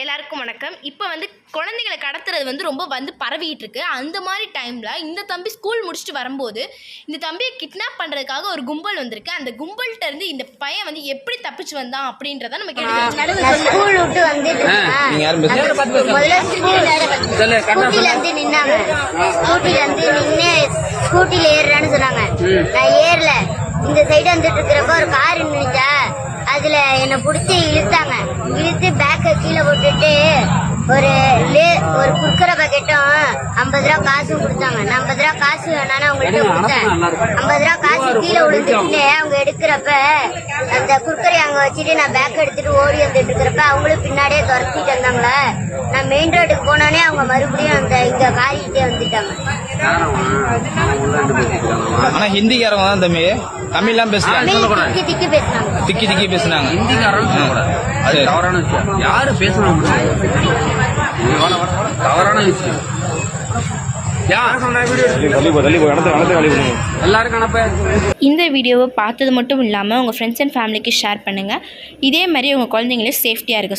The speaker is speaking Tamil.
எல்லாருக்கும் வணக்கம். இப்போ வந்து குழந்தைங்களை கடத்துறது வந்து ரொம்ப வந்து பரவிட்டு இருக்கு அந்த மாதிரி டைமில் இந்த தம்பி ஸ்கூல் முடிச்சுட்டு வரும்போது இந்த தம்பியை கிட்னாப் பண்ணுறதுக்காக ஒரு கும்பல் வந்திருக்கு. அந்த கும்பல்கிட்ட இருந்து இந்த பையன் வந்து எப்படி தப்பிச்சு வந்தான் அப்படின்றத நம்ம ஸ்கூல் விட்டு வந்துட்டு இருந்து நின்னாங்க. ஸ்கூட்டில இருந்து நின்னு ஸ்கூட்டில ஏறுறான்னு சொன்னாங்க. நான் ஏறல. இந்த சைடு வந்துட்டு இருக்கிறப்ப ஒரு கார் நின்னுச்சா? அதுல என்ன புடிச்சு இழுத்தாங்க இழுத்து பேக்க கீழே போட்டுட்டு ஒரு லே- ஒரு குக்கரை பாக்கெட்டும் ஐம்பது ரூபா காசும் கொடுத்தாங்க. நான் ஐம்பது ரூபா காசு வேணான்னு அவங்கள்ட்ட கொடுத்தேன். ஐம்பது ரூபா காசு கீழே விழுந்துட்டு அவங்க எடுக்கிறப்ப அந்த குக்கரை அங்க வச்சுட்டு நான் பேக் எடுத்துட்டு ஓடி வந்துட்டு இருக்கிறப்ப அவங்களும் பின்னாடியே துரத்திட்டு வந்தாங்களா நான் மெயின் ரோட்டுக்கு போனோடனே அவங்க மறுபடியும் அந்த இங்க காரிக்கிட்டே வந்துட்டாங்க. ஆனா ஹிந்திக்காரங்க தான் தம்பி. தமிழ்லாம் பேசலாம் திக்கி திக்கி பேசினாங்க. திக்கி திக்கி பேசுனாங்க. ஹிந்திக்காரன் சொல்லக்கூடாது. அது. தவறான விஷயம். யாரு பேசணும். தவறான விஷயம். இந்த வீடியோவை பார்த்தது மட்டும் இல்லாமல் உங்கள் ஃப்ரெண்ட்ஸ் அண்ட் ஃபேமிலிக்கு ஷேர் பண்ணுங்கள் இதே மாதிரி உங்கள் குழந்தைங்கள சேஃப்டியாக இருக்க